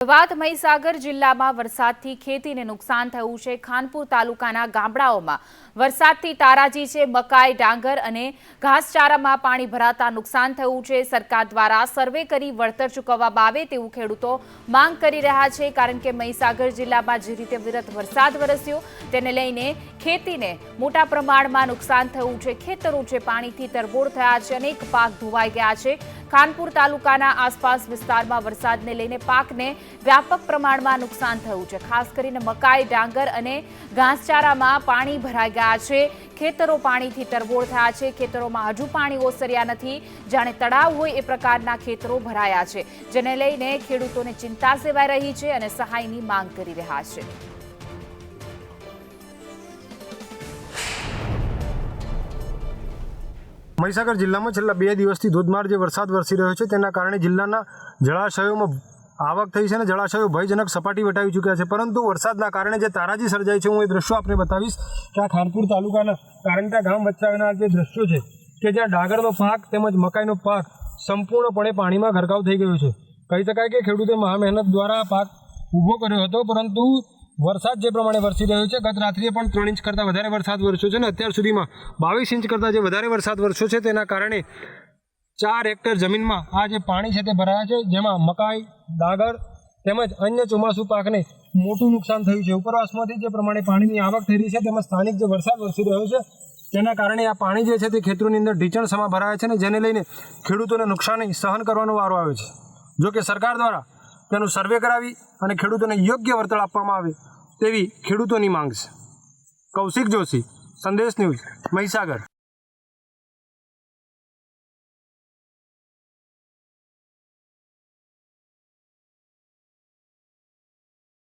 વાત મહીસાગર જિલ્લામાં વરસાદથી ખેતીને નુકસાન થયું છે. ખાનપુર તાલુકાના ગામડાઓમાં વરસાદથી તારાજી છે, મકાઈ, ડાંગર અને ઘાસચારામાં પાણી ભરાતા નુકસાન થયું છે. સરકાર દ્વારા સર્વે કરી વળતર ચૂકવવામાં આવે તેવું ખેડૂતો માંગ કરી રહ્યા છે. કારણ કે મહીસાગર જિલ્લામાં જે રીતે વિરત વરસાદ વરસ્યો, તેને લઈને ખેતીને મોટા પ્રમાણમાં નુકસાન થયું છે. ખેતરો છે પાણીથી તરબોળ થયા છે, અનેક પાક ધોવાઈ ગયા છે. ખાનપુર તાલુકાના આસપાસ વિસ્તારમાં વરસાદને લઈને પાકને વ્યાપક પ્રમાણમાં નુકસાન થયું છે. ખાસ કરીને મકાઈ, ડાંગર અને ઘાસચારામાં પાણી ભરાઈ ગયા છે. ખેતરો પાણીથી તરબોળ થયા છે. ખેતરોમાં હજુ પાણી ઓસર્યા નથી. જાણે તળાવ હોય એ પ્રકારના ખેતરો ભરાયા છે, જેને લઈને ખેડૂતોને ચિંતા સેવાઈ રહી છે અને સહાયની માંગ કરી રહ્યા છે. મહીસાગર જિલ્લામાં છેલ્લા બે દિવસથી ધોધમાર જે વરસાદ વરસી રહ્યો છે, તેના કારણે જિલ્લાના જળાશયોમાં આવક થઈ છે અને જળાશયો ભયજનક સપાટી વટાવી ચૂક્યા છે. પરંતુ વરસાદના કારણે જે તારાજી સર્જાય છે, હું એ દ્રશ્યો આપને બતાવીશ કે આ ખાનપુર તાલુકાના કારણતા ગામ વચ્ચેના જે દ્રશ્યો છે, કે જ્યાં ડાંગરનો પાક તેમજ મકાઈનો પાક સંપૂર્ણપણે પાણીમાં ગરકાવ થઈ ગયો છે. કહી શકાય કે ખેડૂતે મહા મહેનત દ્વારા પાક ઊભો કર્યો હતો, પરંતુ વરસાદ જે પ્રમાણે વરસી રહ્યો છે, ગત રાત્રિએ પણ ત્રણ ઇંચ કરતાં વધારે વરસાદ વરસ્યો છે અને અત્યાર સુધીમાં બાવીસ ઇંચ કરતાં જે વધારે વરસાદ વરસ્યો છે, તેના કારણે ચાર હેક્ટર જમીનમાં આ જે પાણી છે તે ભરાયા છે, જેમાં મકાઈ, ડાગર તેમજ અન્ય ચોમાસું પાકને મોટું નુકસાન થયું છે. ઉપરવાસમાંથી જે પ્રમાણે પાણીની આવક થઈ રહી છે તેમજ સ્થાનિક જે વરસાદ વરસી રહ્યો છે, તેના કારણે આ પાણી જે છે તે ખેતરોની અંદર ઢીચણ સમા ભરાયા છે અને જેને લઈને ખેડૂતોને નુકસાની સહન કરવાનો વારો આવે છે. જો કે સરકાર દ્વારા તેનું સર્વે કરાવી અને ખેડૂતોને યોગ્ય વળતર આપવામાં આવે તેવી ખેડૂતોની માંગ છે. કૌશિક જોશી, સંદેશ ન્યૂઝ, મહીસાગર.